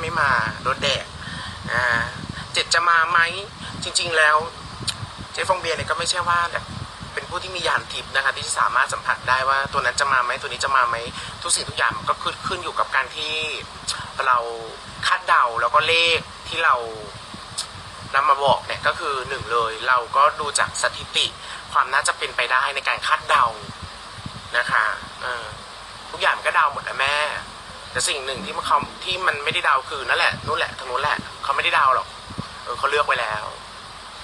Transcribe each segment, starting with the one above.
ไม่มาโดนแดดอ่าเจ็ดจะมาไหมจริง ๆ แล้ว เจ๊ฟองเบียร์เนี่ยก็ไม่ใช่ว่าแบบเป็นผู้ที่มียานทิพย์นะคะที่สามารถสัมผัสได้ว่าตัวนั้นจะมาไหมตัวนี้จะมาไหมทุกสิ่งทุกอย่างมันก็ขึ้นขึ้นอยู่กับการที่เราคาดเดาแล้วก็เลขที่เรานำมาบอกเนี่ยก็คือหนึ่งเลย เราก็ดูจากสถิติความน่าจะเป็นไปได้ในการคาดเดานะคะทุกอย่างมันก็เดาหมดนะแม่ แต่สิ่งหนึ่งที่มันเขาที่มันไม่ได้เดาคือนั่นแหละนู่นแหละทางนู้นแหละเขาไม่ได้เดาหรอกเออเขาเลือกไว้แล้ว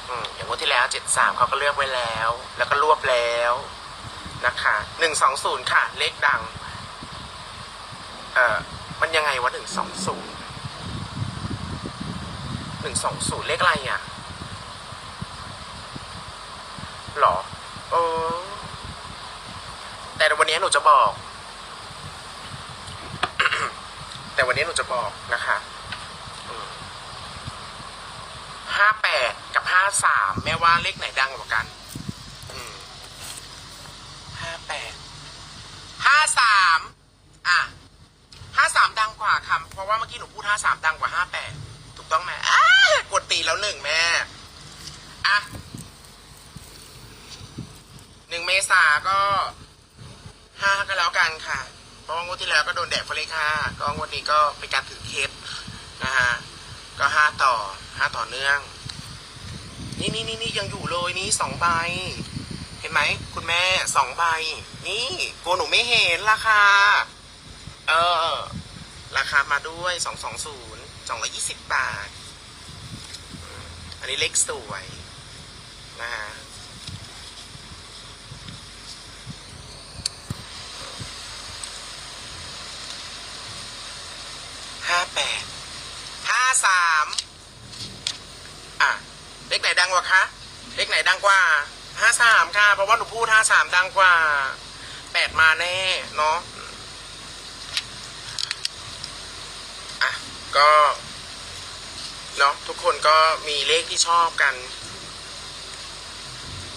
อืมอย่างงวันที่แล้วเจ็ดสามเขาก็เลือกไว้แล้ว แล้วก็รวบแล้วนะคะหนึ่งสองศูนย์ค่ะ เลขดัง เอ่อมันยังไงวะหนึ่งสองศูนย์หนึ่งสองศูนย์เลขอะไรอะหรอเออแต่วันนี้หนูจะบอก แต่วันนี้หนูจะบอกนะคะห้าแปดกับห้าสามแม่ว่าเลขไหนดังกว่ากันห้าแปดห้าสามอะห้าสามดังกว่าค่ะเพราะว่าเมื่อกี้หนูพูดห้าสามดังกว่าห้าแปดถูกต้องไหมอ้ากดตีแล้วหนึ่งแม่อะหนึ่งเมษาก็ห้าก็แล้วกันค่ะ เพราะว่างวดที่แล้วก็โดนแดดเพราะเลขห้าก็งวดนี้ก็เป็นการถือเคสนะฮะก็ห้าต่อห้าต่อเนื่อง นี่นี่นี่นี่ยังอยู่เลยนี่สองใบ เห็นไหมคุณแม่สองใบ นี่โกหนูไม่เห็นราคา เออ ราคามาด้วยสองสองศูนย์สองร้อยี่สิบบาท อันนี้เล็กสวยนะฮะ ห้าแปด ห้า สามอะเลขไหนดังกว่าคะเลขไหนดังกว่าห้าสามค่ะ เพราะว่าหนูพูดห้าสามดังกว่าแปดมาแน่เนาะอะก็เนาะทุกคนก็มีเลขที่ชอบกัน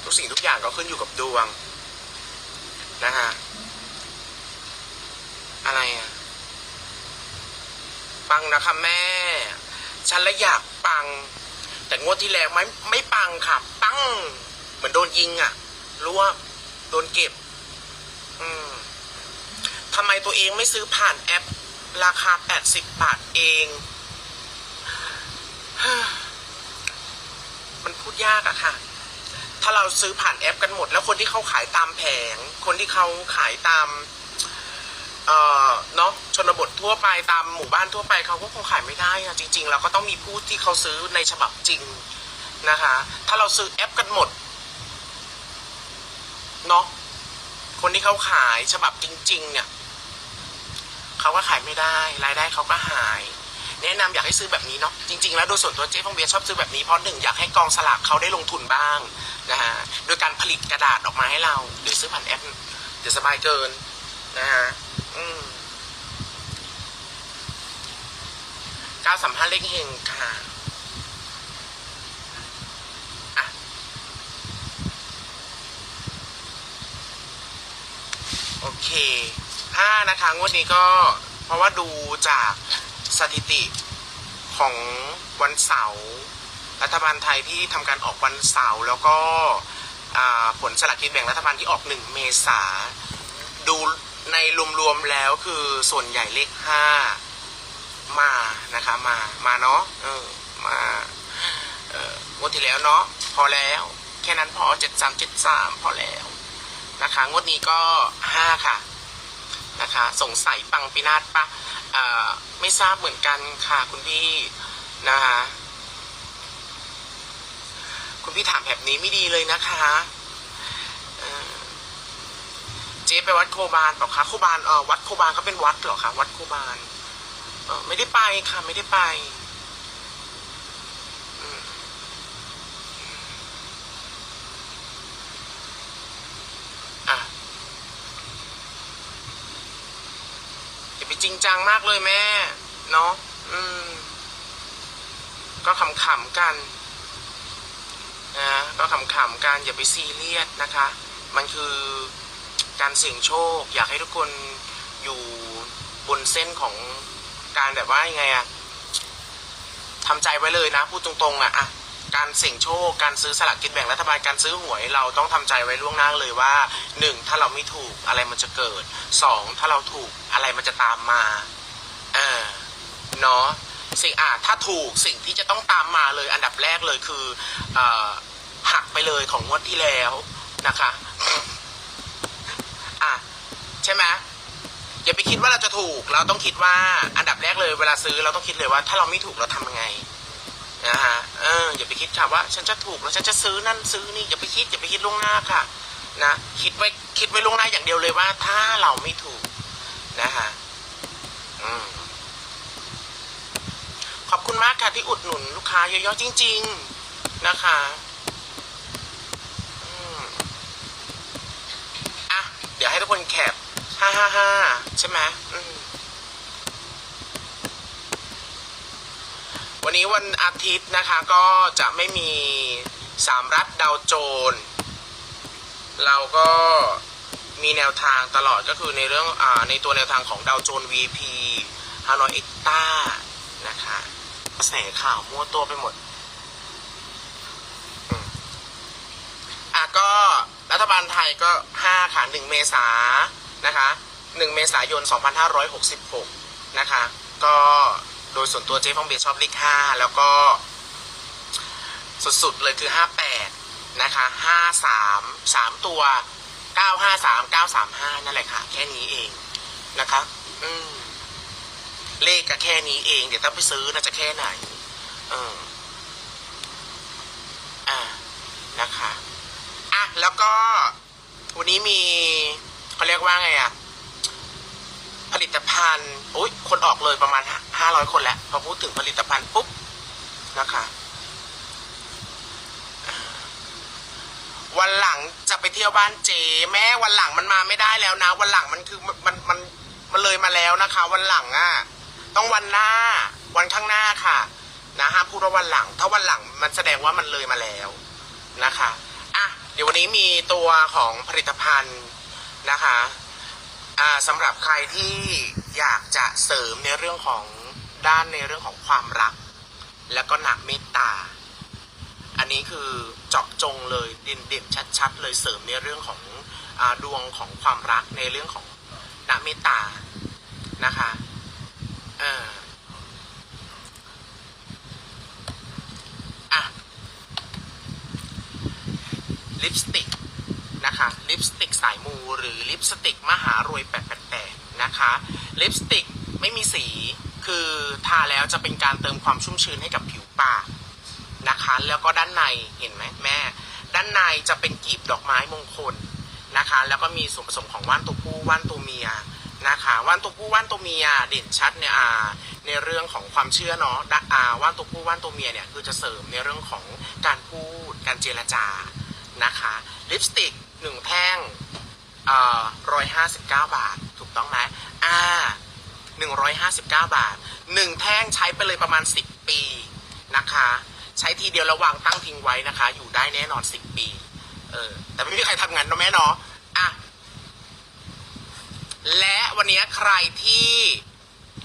ทุกสิ่งทุกอย่างก็ขึ้นอยู่กับดวงนะฮะอะไรอะ ปังนะคะแม่ ฉันละอยากปัง แต่งวดที่แล้วไม่ไม่ปังค่ะ ปัง เหมือนโดนยิงอะรวโดนเก็บ อืมทำไมตัวเองไม่ซื้อผ่านแอป ราคา 80 บาทเอง มันพูดยากอะค่ะ ถ้าเราซื้อผ่านแอปกันหมด แล้วคนที่เขาขายตามแผง คนที่เขาขายตาม เอ่อเนา ทั่วไปตามหมู่บ้านทั่วไปเขาก็คงขายไม่ได้อะจริง ๆ เราก็ต้องมีผู้ที่เขาซื้อในฉบับจริงนะคะ ถ้าเราซื้อแอปกันหมดเนาะคนที่เขาขายฉบับจริง ๆ เนี่ยเขาก็ขายไม่ได้ รายได้เขาก็หาย แนะนำอยากให้ซื้อแบบนี้เนาะจริง ๆ แล้วโดยส่วนตัวเจ๊ฟองเบียชอบซื้อแบบนี้เพราะหนึ่งอยากให้กองสลากเขาได้ลงทุนบ้างนะฮะโดยการผลิตกระดาษออกมาให้เราหรือซื้อผ่านแอปเดี๋ยวสบายเกินนะฮะอืม กาสัมภาษณ์เลขเฮงค่ะโอเคห้านะคะงวดนี้ก็เพราะว่าดูจากสถิติของวันเสาร์รัฐบาลไทยที่ทำการออกวันเสาร์แล้วก็ผลสลากกินแบ่งรัฐบาลที่ออกหนึ่งเมษาดูในรวมๆแล้วคือส่วนใหญ่เลขห้า มานะคะ มา มาเนาะเออ มา เอองวดที่แล้วเนาะพอแล้ว แค่นั้นพอเจ็ดสามเจ็ดสามพอแล้วนะคะงวดนี้ก็ห้าค่ะนะคะสงสัยปังปินาศปะเอ่อไม่ทราบเหมือนกันค่ะคุณพี่นะคะคุณพี่ถามแบบนี้ไม่ดีเลยนะคะเจ๊ไปวัดโคบานเปล่าคะโคบานเออวัดโคบานเขาเป็นวัดเหรอคะวัดโคบานเออ ไม่ได้ไปค่ะไม่ได้ไปอะอย่าไปจริงจังมากเลยแม่ เนาะอืม ก็ขำๆกันนะก็ขำๆกันอย่าไปซีเรียสนะคะ มันคือการเสี่ยงโชค อยากให้ทุกคนอยู่บนเส้นของ การแบบว่ายังไงอะทำใจไว้เลยนะพูดตรงๆอะอะการเสี่ยงโชค การซื้อสลากกินแบ่งรัฐบาล การซื้อหวย เราต้องทำใจไว้ล่วงหน้าเลยว่าหนึ่งถ้าเราไม่ถูกอะไรมันจะเกิดสองถ้าเราถูกอะไรมันจะตามมา เออ เนาะ สิ่งอะถ้าถูกสิ่งที่จะต้องตามมาเลยอันดับแรกเลยคือเออหักไปเลยของงวดที่แล้วนะคะ อะ ใช่ไหม อย่าไปคิดว่าเราจะถูก เราต้องคิดว่าอันดับแรกเลยเวลาซื้อเราต้องคิดเลยว่า ถ้าเราไม่ถูกเราทำยังไงนะฮะเอออย่าไปคิดค่ะว่า ฉันจะถูกแล้วฉันจะซื้อนั่นซื้อนี่อย่าไปคิดอย่าไปคิดล่วงหน้าค่ะ นะคิดไว้คิดไว้ล่วงหน้าอย่างเดียวเลยว่า ถ้าเราไม่ถูกนะฮะอืมขอบคุณมากค่ะที่อุดหนุนลูกค้าเยอะๆจริง ๆนะคะอะเดี๋ยวให้ทุกคนแคป ห้าห้าห้าใช่ไหมมวันนี้วันอาทิตย์นะคะก็จะไม่มีสามรัฐดาวโจนเราก็มีแนวทางตลอดก็คือในเรื่องอในตัวแนวทางของดาวโจน VP ฮานอยเอ็กต้านะคะกระแสข่าวมั่วตัวไปหมดอะก็รัฐบาลไทยก็ห้าค่ะหนึ่งเมษา นะคะ1เมษายน 2566 นะคะ ก็โดยส่วนตัวเจ๊ฟองเบียชอบเลข5แล้วก็สุดๆเลยคือ 58 นะคะ 53 3 ตัว 953 935 นั่นแหละค่ะ แค่นี้เองนะคะ อืม เลขก็แค่นี้เอง เดี๋ยวต้องไปซื้อนะจะแค่ไหน เอออ่านะคะ อะ แล้วก็วันนี้มี เขาเรียกว่าไงอะผลิตภัณฑ์โอ้ยคนออกเลยประมาณห้าร้อยคนแล้วพอพูดถึงผลิตภัณฑ์ปุ๊บนะคะวันหลังจะไปเที่ยวบ้านเจ แม่วันหลังมันมาไม่ได้แล้วนะ วันหลังมันคือมันมันมันเลยมาแล้วนะคะ วันหลังอะต้องวันหน้า วันข้างหน้าค่ะนะห้ามพูดว่าวันหลัง ถ้าวันหลังมันแสดงว่ามันเลยมาแล้วนะคะอะเดี๋ยววันนี้มีตัวของผลิตภัณฑ์ นะคะะสำหรับใครที่อยากจะเสริมในเรื่องของด้านในเรื่องของความรัก แล้วก็หนักเมตตา อันนี้คือเจาะจงเลยเด่นๆชัด ๆ เลยเสริมในเรื่องของอดวงของความรักในเรื่องของหนักเมตตานะคะเอออะลิปสติก นะคะลิปสติกสายมูหรือลิปสติกมหา รวย 888 นะคะลิปสติกไม่มีสีคือทาแล้วจะเป็นการเติมความชุ่มชื้นให้กับผิวปากนะคะ แล้วก็ด้านในเห็นไหมแม่ ด้านในจะเป็นกลีบดอกไม้มงคลนะคะ แล้วก็มีส่วนผสมของว่านตัวผู้ว่านตัวเมียนะคะว่านตัวผู้ว่านตัวเมียเด่นชัดเนี่ยอ่าในเรื่องของความเชื่อเนาะอาว่านตัวผู้ว่านตัวเมียเนี่ยคือจะเสริมในเรื่องของการพูดการเจรจานะคะลิปสติกหนึ่งแท่ง ร้อยห้าสิบเก้าบาท ถูกต้องไหมอ่าหนึ่งร้อยห้าสิบเก้าบาทหนึ่งแท่งใช้ไปเลยประมาณสิบปีนะคะ ใช้ทีเดียวระวางตั้งทิ้งไว้นะคะ อยู่ได้แน่นอนสิบปี เออ แต่ไม่มีใครทำงานนะแม่เนาะอะและวันนี้ใครที่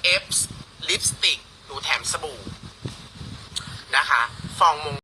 เอฟลิปสติกหนูแถมสบู่นะคะ ฟองมง